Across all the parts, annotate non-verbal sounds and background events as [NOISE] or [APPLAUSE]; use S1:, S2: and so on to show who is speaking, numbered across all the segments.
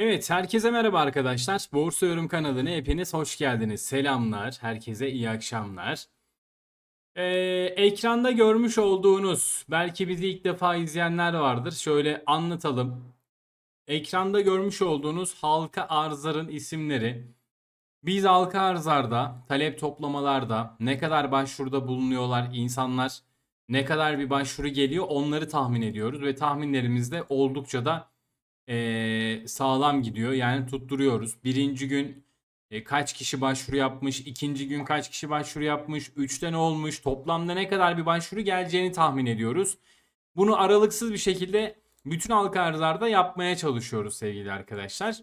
S1: Evet, herkese merhaba arkadaşlar. Borsa Yorum kanalına hepiniz hoş geldiniz. Selamlar, herkese iyi akşamlar. Ee, ekranda görmüş olduğunuz, belki bizi ilk defa izleyenler vardır. Şöyle anlatalım. Ekranda görmüş olduğunuz halka arzların isimleri. Biz halka arzlarda, talep toplamalarda ne kadar başvuruda bulunuyorlar insanlar, ne kadar bir başvuru geliyor onları tahmin ediyoruz ve tahminlerimizde oldukça da eee, sağlam gidiyor. Yani tutturuyoruz. Birinci gün e, kaç kişi başvuru yapmış, ikinci gün kaç kişi başvuru yapmış, üçte ne olmuş, toplamda ne kadar bir başvuru geleceğini tahmin ediyoruz. Bunu aralıksız bir şekilde bütün halka arzlarda yapmaya çalışıyoruz sevgili arkadaşlar.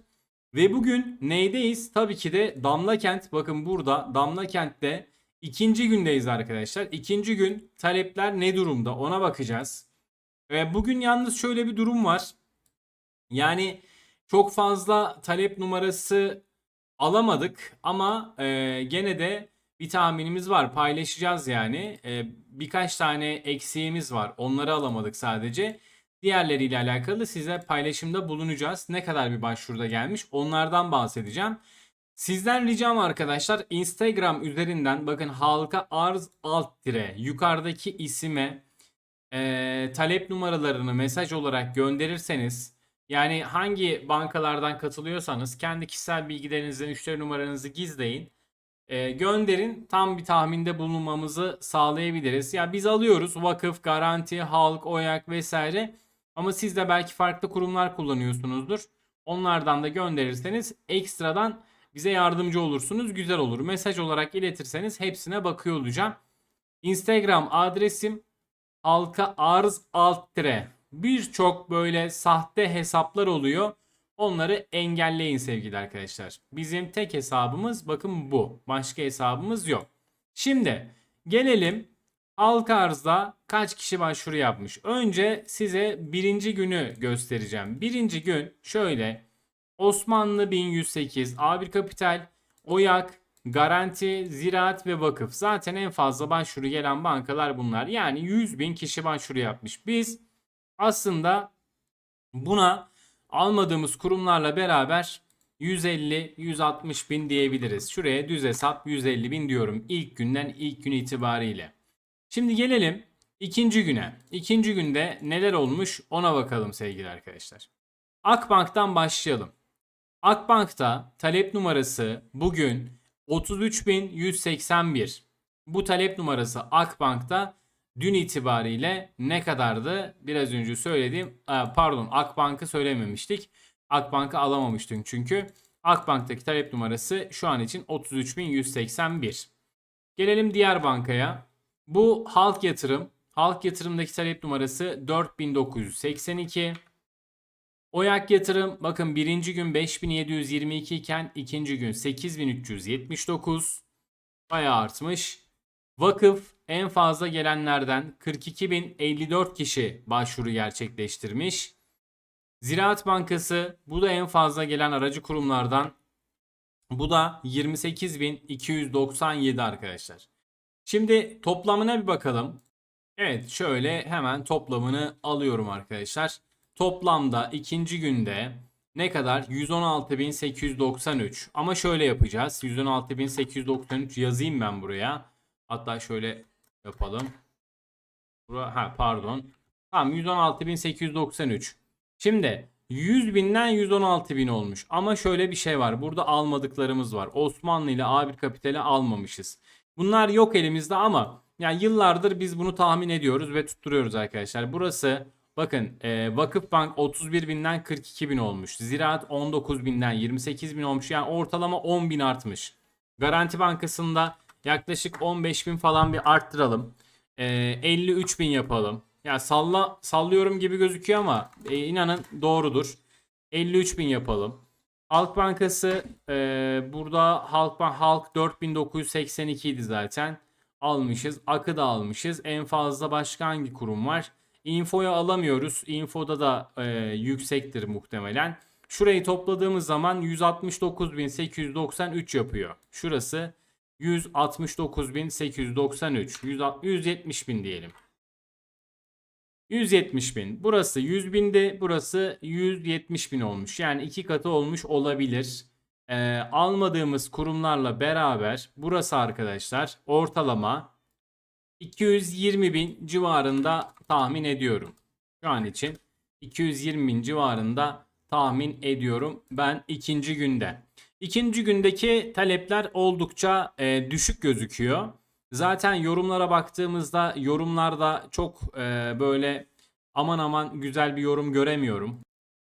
S1: Ve bugün neydeyiz? Tabii ki de Damla Kent. Bakın burada Damla Kent'te ikinci gündeyiz arkadaşlar. İkinci gün talepler ne durumda ona bakacağız. Ve bugün yalnız şöyle bir durum var. Yani çok fazla talep numarası alamadık ama e, gene de bir tahminimiz var. Paylaşacağız yani. E, birkaç tane eksiğimiz var. Onları alamadık sadece. Diğerleriyle alakalı size paylaşımda bulunacağız. Ne kadar bir başvuruda gelmiş onlardan bahsedeceğim. Sizden ricam arkadaşlar Instagram üzerinden bakın halka arz alt dire yukarıdaki isime e, talep numaralarını mesaj olarak gönderirseniz yani hangi bankalardan katılıyorsanız kendi kişisel bilgilerinizi, müşteri numaranızı gizleyin. E, gönderin tam bir tahminde bulunmamızı sağlayabiliriz. Ya biz alıyoruz vakıf, garanti, halk, oyak vesaire. Ama siz de belki farklı kurumlar kullanıyorsunuzdur. Onlardan da gönderirseniz ekstradan bize yardımcı olursunuz. Güzel olur. Mesaj olarak iletirseniz hepsine bakıyor olacağım. Instagram adresim halka arz alt. Birçok böyle sahte hesaplar oluyor. Onları engelleyin sevgili arkadaşlar. Bizim tek hesabımız bakın bu. Başka hesabımız yok. Şimdi gelelim halka arzda kaç kişi başvuru yapmış. Önce size birinci günü göstereceğim. Birinci gün şöyle Osmanlı 1108, A1 Kapital, Oyak, Garanti, Ziraat ve Vakıf. Zaten en fazla başvuru gelen bankalar bunlar. Yani 100 bin kişi başvuru yapmış. Biz aslında buna almadığımız kurumlarla beraber 150-160 bin diyebiliriz. Şuraya düz hesap 150 bin diyorum ilk günden ilk gün itibariyle. Şimdi gelelim ikinci güne. İkinci günde neler olmuş ona bakalım sevgili arkadaşlar. Akbank'tan başlayalım. Akbank'ta talep numarası bugün 33.181. Bu talep numarası Akbank'ta dün itibariyle ne kadardı? Biraz önce söylediğim e, pardon Akbank'ı söylememiştik. Akbank'ı alamamıştık çünkü. Akbank'taki talep numarası şu an için 33.181. Gelelim diğer bankaya. Bu halk yatırım. Halk yatırımdaki talep numarası 4982. Oyak yatırım bakın birinci gün 5722 iken ikinci gün 8379. Bayağı artmış. Vakıf en fazla gelenlerden 42.054 kişi başvuru gerçekleştirmiş. Ziraat Bankası bu da en fazla gelen aracı kurumlardan. Bu da 28.297 arkadaşlar. Şimdi toplamına bir bakalım. Evet şöyle hemen toplamını alıyorum arkadaşlar. Toplamda ikinci günde ne kadar? 116.893. Ama şöyle yapacağız. 116.893 yazayım ben buraya. Hatta şöyle yapalım. Bura, ha pardon. Tamam 116.893. Şimdi 100 binden 116 bin olmuş. Ama şöyle bir şey var. Burada almadıklarımız var. Osmanlı ile A1 Kapital'i almamışız. Bunlar yok elimizde ama yani yıllardır biz bunu tahmin ediyoruz ve tutturuyoruz arkadaşlar. Burası bakın e, Vakıfbank 31 binden 42 bin olmuş. Ziraat 19 binden 28 bin olmuş. Yani ortalama 10 bin artmış. Garanti Bankası'nda yaklaşık 15 bin falan bir arttıralım. E, 53 bin yapalım. Ya salla sallıyorum gibi gözüküyor ama e, inanın doğrudur. 53 bin yapalım. Halk Bankası e, burada Halk Halk 4982 idi zaten. Almışız. Akı da almışız. En fazla başka hangi kurum var? Info'yu alamıyoruz. Info'da da e, yüksektir muhtemelen. Şurayı topladığımız zaman 169.893 yapıyor. Şurası 169.893. 170.000 diyelim. 170 bin. Burası 100 bindi. Burası 170 bin olmuş. Yani iki katı olmuş olabilir. Ee, almadığımız kurumlarla beraber burası arkadaşlar ortalama 220 bin civarında tahmin ediyorum. Şu an için 220 bin civarında tahmin ediyorum ben ikinci günde. İkinci gündeki talepler oldukça e, düşük gözüküyor. Zaten yorumlara baktığımızda yorumlarda çok e, böyle aman aman güzel bir yorum göremiyorum.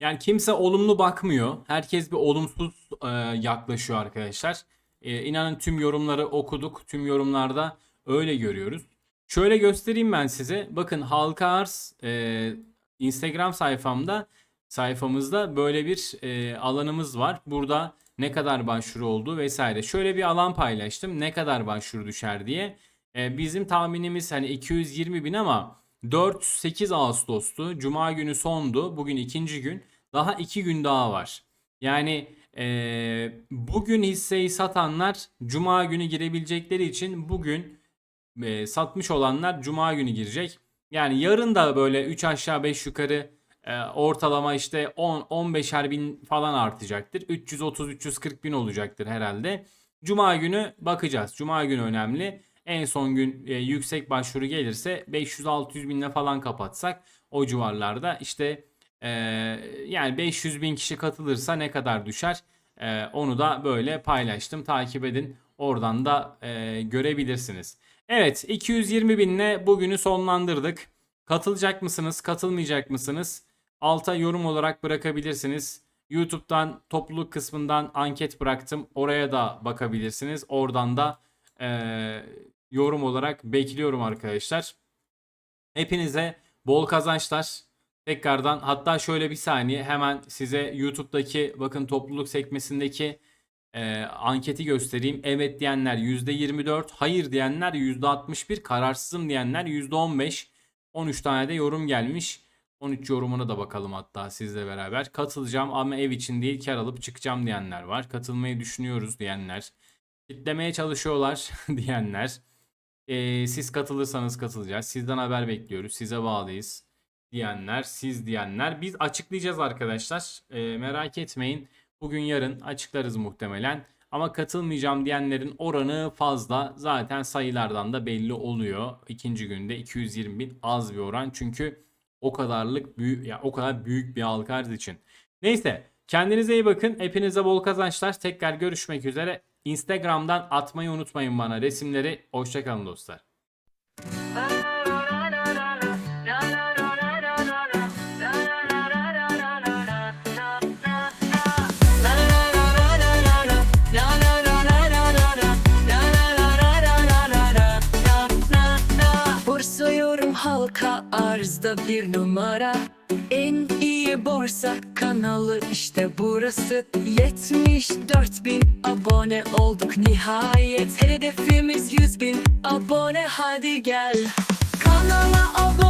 S1: Yani kimse olumlu bakmıyor. Herkes bir olumsuz e, yaklaşıyor arkadaşlar. E, inanın tüm yorumları okuduk. Tüm yorumlarda öyle görüyoruz. Şöyle göstereyim ben size. Bakın halka arz e, Instagram sayfamda sayfamızda böyle bir e, alanımız var. Burada ne kadar başvuru oldu vesaire. Şöyle bir alan paylaştım. Ne kadar başvuru düşer diye. E, bizim tahminimiz hani 220 bin ama 4-8 Ağustos'tu. Cuma günü sondu. Bugün ikinci gün. Daha iki gün daha var. Yani e, bugün hisseyi satanlar Cuma günü girebilecekleri için bugün e, satmış olanlar Cuma günü girecek. Yani yarın da böyle 3 aşağı 5 yukarı ortalama işte 10-15'er bin falan artacaktır. 330-340 bin olacaktır herhalde. Cuma günü bakacağız. Cuma günü önemli. En son gün e, yüksek başvuru gelirse 500-600 binle falan kapatsak o civarlarda işte e, yani 500 bin kişi katılırsa ne kadar düşer E, onu da böyle paylaştım takip edin oradan da görebilirsiniz. Evet 220 binle bugünü sonlandırdık. Katılacak mısınız katılmayacak mısınız alta yorum olarak bırakabilirsiniz. YouTube'dan topluluk kısmından anket bıraktım oraya da bakabilirsiniz oradan da e, yorum olarak bekliyorum arkadaşlar. Hepinize bol kazançlar. Tekrardan hatta şöyle bir saniye hemen size YouTube'daki bakın topluluk sekmesindeki e, anketi göstereyim. Evet diyenler %24, hayır diyenler %61, kararsızım diyenler %15. 13 tane de yorum gelmiş. 13 yorumuna da bakalım hatta sizle beraber. Katılacağım ama ev için değil kar alıp çıkacağım diyenler var. Katılmayı düşünüyoruz diyenler. Kitlemeye çalışıyorlar [LAUGHS] diyenler. Ee, siz katılırsanız katılacağız. Sizden haber bekliyoruz. Size bağlıyız diyenler, siz diyenler. Biz açıklayacağız arkadaşlar. Ee, merak etmeyin. Bugün yarın açıklarız muhtemelen. Ama katılmayacağım diyenlerin oranı fazla. Zaten sayılardan da belli oluyor. İkinci günde 220 bin az bir oran. Çünkü o kadarlık büyük ya o kadar büyük bir halka için. Neyse kendinize iyi bakın. Hepinize bol kazançlar. Tekrar görüşmek üzere. Instagram'dan atmayı unutmayın bana resimleri. Hoşçakalın dostlar.
S2: Arzda bir numara. En iyi borsa kanalı işte burası. 74 bin abone olduk nihayet. Hedefimiz 100 bin abone. Hadi gel. Kanala abone